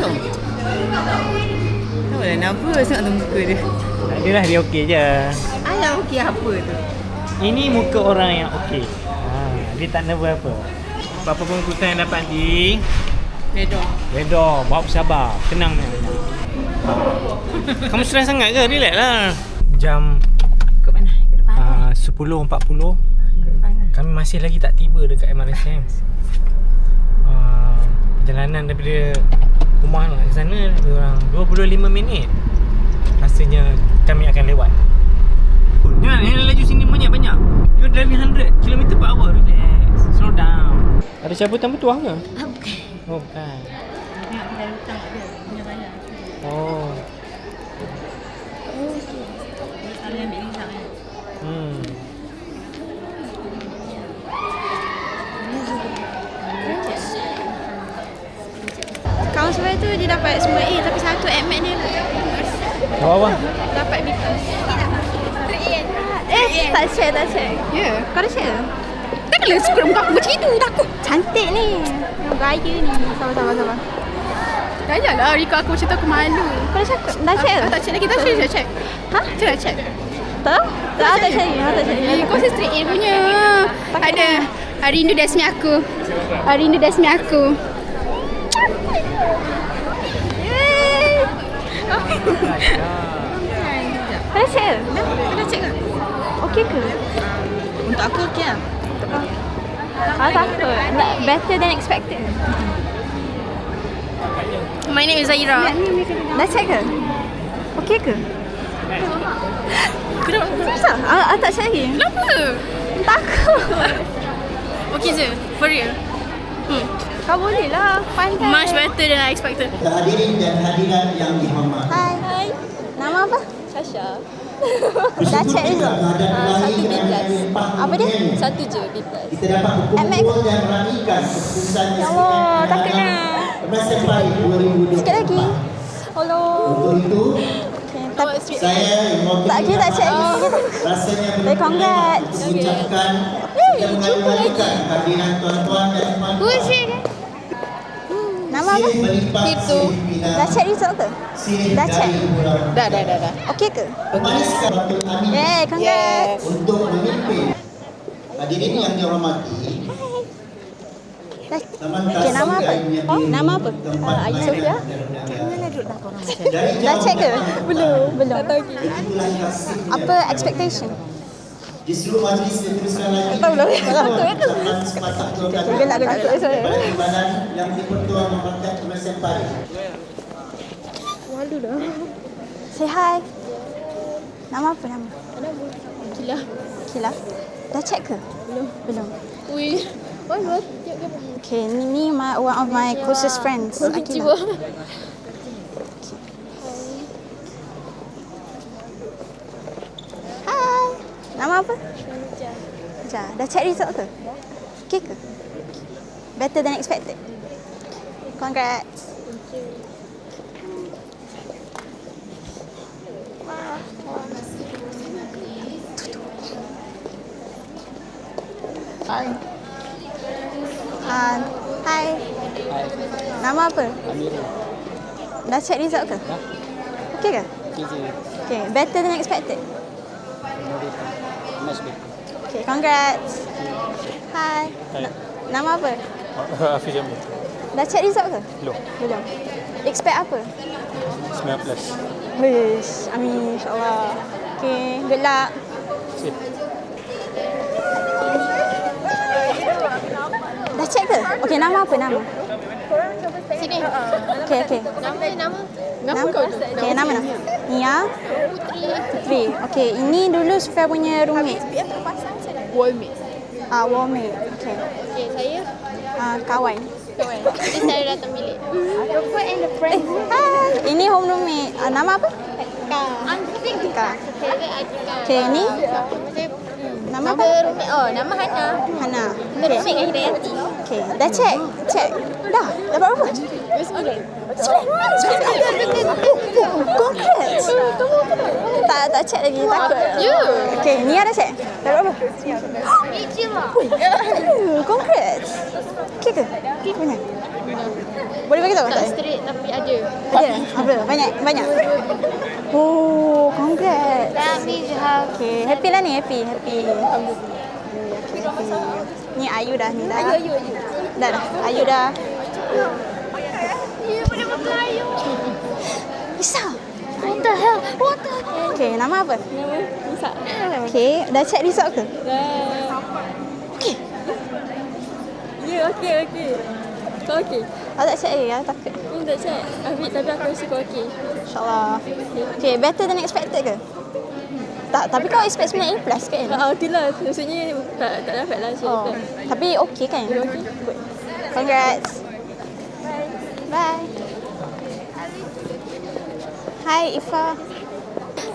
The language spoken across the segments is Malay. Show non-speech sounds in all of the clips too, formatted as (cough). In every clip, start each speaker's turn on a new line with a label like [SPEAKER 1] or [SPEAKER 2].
[SPEAKER 1] langsung. Tahu lah nervous nak muka dia.
[SPEAKER 2] Tak adalah dia okey je.
[SPEAKER 1] Ayah okey apa tu?
[SPEAKER 2] Ini muka orang yang okey. Ha, dia tak nervous apa. Apa-apa pun keputusan yang dapat di
[SPEAKER 1] Redor.
[SPEAKER 2] Redha, bawa bersabar. Tenang ni. Ha. Kamu stres sangat ke? Relax lah. Jam
[SPEAKER 1] Ke mana? Ke depan.
[SPEAKER 2] uh, 10.40
[SPEAKER 1] Ke depan.
[SPEAKER 2] Kami masih lagi tak tiba dekat MRSM. Uh, perjalanan daripada rumah nak ke sana lebih kurang 25 minit. Rasanya kami akan lewat. Jangan yang laju sini banyak-banyak. You're driving 100 km per hour. Relax. Slow down. Ada cabutan bertuah ke?
[SPEAKER 1] Ah, bukan.
[SPEAKER 2] Oh, bukan.
[SPEAKER 1] Tengok kedai hutang tak ada. Punya bayar.
[SPEAKER 2] Oh.
[SPEAKER 1] Dia selalu ambil lincang kan.
[SPEAKER 2] Hmm.
[SPEAKER 3] Sebelah tu dia dapat semua A tapi satu admit dia
[SPEAKER 2] Bawah.
[SPEAKER 3] dapat B plus. Eh, tak share, tak share. Ya, yeah. kau dah share? Takkanlah suka muka aku macam itu, takut. Cantik ni. Yang gaya ni. Sabar, sabar, sabar. Janganlah, Rika aku macam tu aku malu. Kau dah cakap? Dah share? Ah, tak check lagi, tak check, check. Ha? Check dah check. Tak? Tak, tak share. Tak, tak share.
[SPEAKER 1] Eh,
[SPEAKER 3] Kau si straight A punya. Ada. Hari Rindu Desmi aku. Hari Rindu Desmi aku. Dah share?
[SPEAKER 1] Kau dah check ke?
[SPEAKER 3] Okey ke?
[SPEAKER 1] Untuk aku okey lah.
[SPEAKER 3] Ah, takut. Like, better than expected.
[SPEAKER 1] My name is Zaira.
[SPEAKER 3] Dah check ke? Okey ke?
[SPEAKER 1] Kenapa?
[SPEAKER 3] Ah, ah, tak check lagi?
[SPEAKER 1] Kenapa?
[SPEAKER 3] Takut.
[SPEAKER 1] Okey je. For real. Hmm.
[SPEAKER 3] Kau boleh lah. Pandai.
[SPEAKER 1] Much better than I expected.
[SPEAKER 4] Hadirin dan hadirat yang dihormati.
[SPEAKER 3] Hai. Hai. Nama apa? Sasha. Dah check result?
[SPEAKER 4] Satu B plus.
[SPEAKER 3] Apa dia?
[SPEAKER 4] Satu je B plus. Kita dapat berkumpul dan meraihkan keputusan
[SPEAKER 3] Ya Allah, takutnya.
[SPEAKER 4] Baik 2024.
[SPEAKER 3] Sikit lagi. Hello.
[SPEAKER 4] Untuk itu,
[SPEAKER 3] Okay,
[SPEAKER 4] saya yang mewakili
[SPEAKER 3] Tak kira tak check lagi.
[SPEAKER 4] Rasanya benar-benar
[SPEAKER 3] congrats.
[SPEAKER 4] mengucapkan
[SPEAKER 3] Eh,
[SPEAKER 4] dan mengharumkan kehadiran tuan-tuan dan puan-puan.
[SPEAKER 3] Nama apa? Itu. Dah check result ke? Dah check?
[SPEAKER 1] Dah, dah, dah, dah.
[SPEAKER 3] Okey ke?
[SPEAKER 4] Memaniskan Datuk Amin
[SPEAKER 3] Yeay, congrats.
[SPEAKER 4] untuk memimpin. Hadirin yang dihormati,
[SPEAKER 3] okay, nama apa? Oh, nama apa? Uh, Ayu
[SPEAKER 4] mana
[SPEAKER 3] Sofia. Dah check ke? Belum. Belum.
[SPEAKER 4] Itulah kasihnya.
[SPEAKER 3] Apa expectation?
[SPEAKER 4] Justru majlis diteruskan lagi.
[SPEAKER 3] Tak tahu lah.
[SPEAKER 4] Ucapan sepatah dua kata
[SPEAKER 3] Gelak, gelak, gelak, saya.
[SPEAKER 4] Kepada timbalan yang dipertua memperkat Kementerian Pari.
[SPEAKER 3] Say hi. Nama apa nama? Kila. Kila. Dah check ke? Belum. Belum.
[SPEAKER 5] Ui. Oh, what?
[SPEAKER 3] Okay, ni, ni my, one of my closest friends. Akila. Hai. Nama apa? Ja. Dah check result ke? Okay ke? Better than expected. Congrats.
[SPEAKER 4] Hai.
[SPEAKER 3] Uh, hi. Nama apa? Dah check result ke? Okay ke? Okay, better than expected. Okay, congrats. Hi. Na- nama apa? (laughs)
[SPEAKER 2] Hafiz Jamil.
[SPEAKER 3] Dah check result ke?
[SPEAKER 2] Belum.
[SPEAKER 3] Belum. Expect apa?
[SPEAKER 2] 9 plus.
[SPEAKER 3] Wish. Amin, insyaAllah. Okay, good luck.
[SPEAKER 2] Sip.
[SPEAKER 3] Dah check ke? Okay, nama apa nama?
[SPEAKER 5] Sini.
[SPEAKER 3] Okay, okay.
[SPEAKER 5] Nama, nama.
[SPEAKER 3] Nama? Okay, nama nama. Nia?
[SPEAKER 5] Putri.
[SPEAKER 3] Putri. Okay, ini dulu Sufia punya roommate.
[SPEAKER 5] Walmate.
[SPEAKER 3] Ah, uh, warmate. Okay.
[SPEAKER 5] Okay, saya.
[SPEAKER 3] Ah, kawan.
[SPEAKER 5] Kawan. (laughs) Jadi saya datang bilik.
[SPEAKER 3] Eh, hai. Ini home roommate. Uh, nama apa? Tika.
[SPEAKER 5] Saya Atika.
[SPEAKER 3] Okay, ini
[SPEAKER 5] Saya
[SPEAKER 3] nama
[SPEAKER 5] Nama
[SPEAKER 3] apa?
[SPEAKER 5] roommate. Oh, nama Hana.
[SPEAKER 3] Hana.
[SPEAKER 5] Roommate dengan Hidayati.
[SPEAKER 3] Okay, dah check. Check. Dah. Dapat berapa?
[SPEAKER 5] Sembilan.
[SPEAKER 3] Congrats. Tak tak check lagi takut.
[SPEAKER 5] Ya.
[SPEAKER 3] Okay, ni ada check. Dapat berapa?
[SPEAKER 5] Eja lah.
[SPEAKER 3] Congrats. Okay ke? Okay punya. Boleh bagi tahu
[SPEAKER 5] Tak
[SPEAKER 3] tak?
[SPEAKER 5] straight tapi ada.
[SPEAKER 3] Ada. Apa? Banyak banyak. Oh, congrats.
[SPEAKER 5] Tapi je have.
[SPEAKER 3] Okay, happy lah ni, happy, happy. Okay, happy. Ni Ayu dah ni dah. Ayu, Ayu, Ayu. Dah dah, Ayu dah.
[SPEAKER 5] Ya.
[SPEAKER 3] Bisa.
[SPEAKER 5] What the hell? What the hell?
[SPEAKER 3] Okay, nama apa?
[SPEAKER 5] Nama.
[SPEAKER 3] Okay, dah check result ke?
[SPEAKER 5] Dah.
[SPEAKER 3] Okay.
[SPEAKER 5] Ya, okey, okey. Kau okey?
[SPEAKER 3] Aku tak check lagi, aku takut.
[SPEAKER 5] Ni tak check. Ambil tapi aku rasa kau okey.
[SPEAKER 3] InsyaAllah. Okay, better than expected ke? Tak, tapi kau expect 9A plus kan?
[SPEAKER 5] Ah, okey lah. Maksudnya tak, tak dapat lah
[SPEAKER 3] Oh,
[SPEAKER 5] tu.
[SPEAKER 3] tapi okay kan?
[SPEAKER 5] Okey.
[SPEAKER 3] Congrats. Bye. Hai Ifa.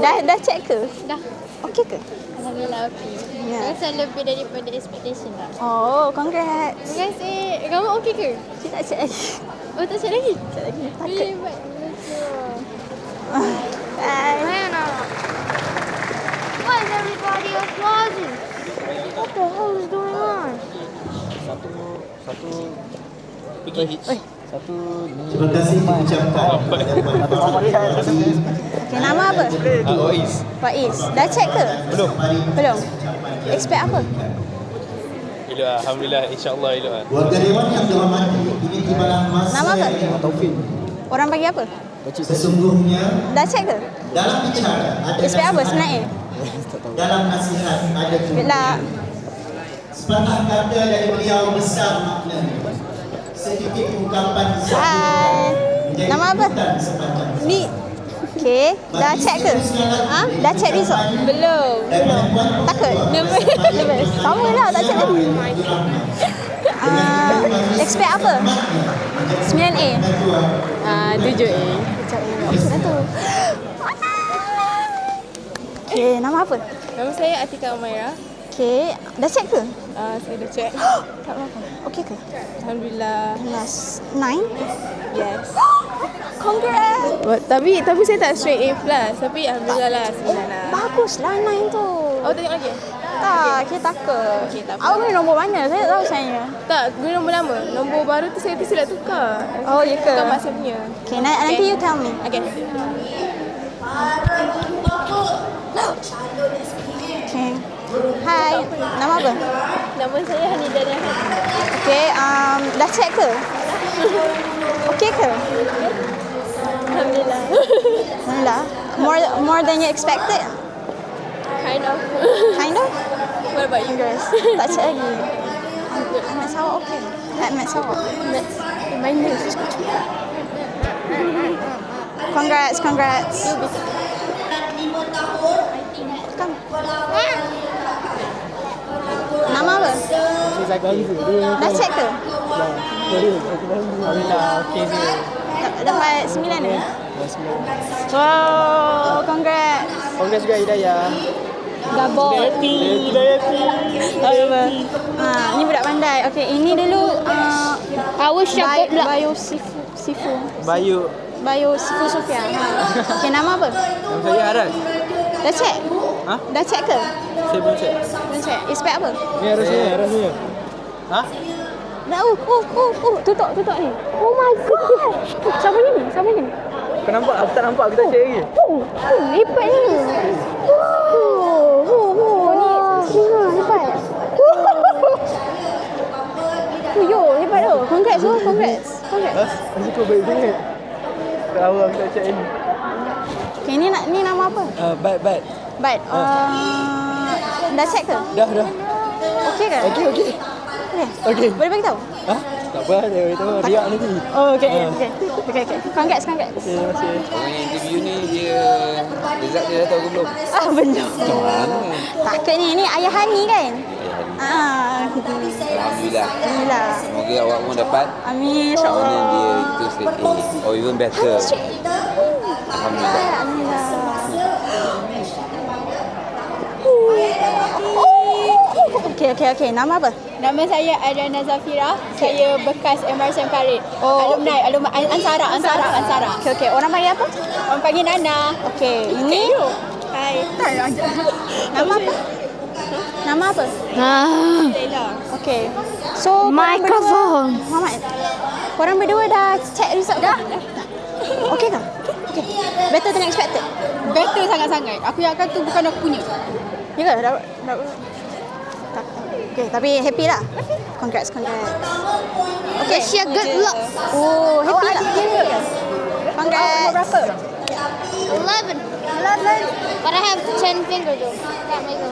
[SPEAKER 3] Dah dah check ke?
[SPEAKER 5] Dah.
[SPEAKER 3] Okay ke?
[SPEAKER 5] Alhamdulillah okey.
[SPEAKER 3] Ya.
[SPEAKER 5] Rasa lebih daripada expectation lah.
[SPEAKER 3] Oh, congrats.
[SPEAKER 5] Terima kasih. Kamu okey ke?
[SPEAKER 3] Kita tak check lagi.
[SPEAKER 5] Oh, tak check lagi?
[SPEAKER 3] Check lagi. Takut.
[SPEAKER 5] Really baik.
[SPEAKER 3] Bye.
[SPEAKER 5] Mana? Why is everybody applauding? What the hell is going on?
[SPEAKER 2] Satu satu pergi hitch. Satu
[SPEAKER 4] Terima kasih diucapkan kepada Puan
[SPEAKER 3] Okay, nama apa?
[SPEAKER 2] uh, Ois.
[SPEAKER 3] Faiz. Dah check ke?
[SPEAKER 2] Belum.
[SPEAKER 3] Belum. Expect apa?
[SPEAKER 2] Elok lah. Alhamdulillah. InsyaAllah elok lah.
[SPEAKER 4] Warga Dewan yang dirahmati, ini tibalah masa
[SPEAKER 3] Nama apa?
[SPEAKER 2] Taufik.
[SPEAKER 3] Orang bagi apa?
[SPEAKER 4] sesungguhnya
[SPEAKER 3] Dah check ke?
[SPEAKER 4] dalam bicara ada
[SPEAKER 3] Expect apa sebenarnya?
[SPEAKER 4] Dalam nasihat ada
[SPEAKER 3] Bila
[SPEAKER 4] Sepatah kata dari beliau besar. Sedikit ungkapan
[SPEAKER 3] Hai. Nama apa? Ni. Okay, dah check ke? Ha? Dah check result? Belum. Takut? Nervous. (laughs) Nervous. Sama lah, tak check lagi. Uh, expect apa? 9A?
[SPEAKER 5] Ah, 7A.
[SPEAKER 3] Okay dah tu. Okay, nama apa?
[SPEAKER 5] Nama saya Atika Umaira.
[SPEAKER 3] Okay, dah check ke?
[SPEAKER 5] Ah, saya dah check. (gasps)
[SPEAKER 3] Tak apa-apa. Okay ke?
[SPEAKER 5] Alhamdulillah.
[SPEAKER 3] Plus 9?
[SPEAKER 5] Yes. (gasps)
[SPEAKER 3] Congrats!
[SPEAKER 5] But, tapi tapi saya tak straight A plus. Tapi alhamdulillah lah sembilan lah.
[SPEAKER 3] Bagus lah 9 tu.
[SPEAKER 5] Oh tengok lagi?
[SPEAKER 3] Tak, kita takut.
[SPEAKER 5] Okey, tak apa.
[SPEAKER 3] Awak guna nombor mana? Saya tak tahu sebenarnya.
[SPEAKER 5] Tak, guna nombor lama. Nombor baru tu saya tu silap tukar.
[SPEAKER 3] Oh, ya ke?
[SPEAKER 5] Tukar mak saya punya.
[SPEAKER 3] Okay, na- nanti you tell me.
[SPEAKER 5] Okay.
[SPEAKER 3] Okay. Hai, nama apa?
[SPEAKER 5] Nama saya Hanidah Rehan.
[SPEAKER 3] Okay, um, dah check ke? Okay ke?
[SPEAKER 5] Alhamdulillah.
[SPEAKER 3] Alhamdulillah. More more than you expected?
[SPEAKER 5] kind of.
[SPEAKER 3] Kind of?
[SPEAKER 5] What about you guys?
[SPEAKER 3] Tak check lagi. Ahmad Sarawak okay. Ahmad Sarawak.
[SPEAKER 5] Next. Minus.
[SPEAKER 3] Congrats, congrats. Dah check ke?
[SPEAKER 2] Alhamdulillah. Okey je.
[SPEAKER 3] Da- Dapat sembilan ni? Wow, congrats.
[SPEAKER 2] Congrats juga Hidayah.
[SPEAKER 3] Gabor.
[SPEAKER 2] Hidayati.
[SPEAKER 3] Oh, apa? Ha, ni budak pandai. Okey, ini dulu uh,
[SPEAKER 5] Power
[SPEAKER 3] bio, bio sifu, sifu.
[SPEAKER 2] Bayu.
[SPEAKER 3] Bio sifu Sofia. Ha. Okey, nama apa?
[SPEAKER 2] Nama saya Aras.
[SPEAKER 3] Dah check?
[SPEAKER 2] Ha?
[SPEAKER 3] Dah check ke?
[SPEAKER 2] Saya belum check.
[SPEAKER 3] Belum check. Expect apa?
[SPEAKER 2] Ni Arasnya. Arasnya. Ha?
[SPEAKER 3] Dah, oh, oh, oh, oh, tutup, tutup ni. Oh my god. Siapa ni? Siapa ni?
[SPEAKER 2] Kau nampak? Aku tak nampak. Aku tak check lagi.
[SPEAKER 3] Oh, oh hebat ni. Oh, oh, oh, ni. Ni ha, hebat. Oh, yo, hebat tu. Congrats, oh, congrats. Congrats.
[SPEAKER 2] Ha? Aku kau baik sangat. Tak tahu aku tak check ni.
[SPEAKER 3] Okay, ni, nak- ni nama apa?
[SPEAKER 2] Uh, bad, bad.
[SPEAKER 3] But, uh, dah check ke?
[SPEAKER 2] Dah, dah.
[SPEAKER 3] Okey ke?
[SPEAKER 2] Okey, okey.
[SPEAKER 3] Okey.
[SPEAKER 2] Okey.
[SPEAKER 3] Boleh bagi tahu?
[SPEAKER 2] Ha? Tak apa, dia beritahu. Riak nanti.
[SPEAKER 3] Oh, okey. Okey. Okey, okey. Congrats, congrats.
[SPEAKER 2] Okay, terima kasih.
[SPEAKER 6] Orang yang interview ni dia result dia tahu ke belum?
[SPEAKER 3] Ah, belum.
[SPEAKER 6] Macam mana?
[SPEAKER 3] Takut ni, ni ayah Hani kan? Ah,
[SPEAKER 6] Alhamdulillah.
[SPEAKER 3] Alhamdulillah.
[SPEAKER 6] Semoga awak pun dapat
[SPEAKER 3] Amin,
[SPEAKER 6] mana
[SPEAKER 3] insyaAllah.
[SPEAKER 6] dia itu straight A or even better. Alhamdulillah.
[SPEAKER 3] Alhamdulillah. Okey, okey, okey. Nama apa?
[SPEAKER 5] Nama saya Adriana Zafira. Saya bekas MRSM Karit.
[SPEAKER 3] Oh.
[SPEAKER 5] Alumni, alumni Ansara, Ansara, Ansara.
[SPEAKER 3] Okey, okey. Orang panggil apa?
[SPEAKER 5] Orang panggil Nana.
[SPEAKER 3] Okey, ini
[SPEAKER 5] Hai.
[SPEAKER 3] nama apa? Nama apa?
[SPEAKER 5] Leila.
[SPEAKER 3] Okey. So,
[SPEAKER 5] Microphone.
[SPEAKER 3] berdua- Muhammad. Korang berdua dah check result dah? Okay ke? Okay. Better than expected?
[SPEAKER 7] Better sangat-sangat. Aku yang akan tu bukan aku punya.
[SPEAKER 3] Ya ke? Dah, dah. Okay, tapi happy lah. Congrats, congrats.
[SPEAKER 5] Okay, Shia, good luck.
[SPEAKER 3] Oh, happy lah. Congrats.
[SPEAKER 5] Eleven. Eleven. But I have ten fingers though. Can't make a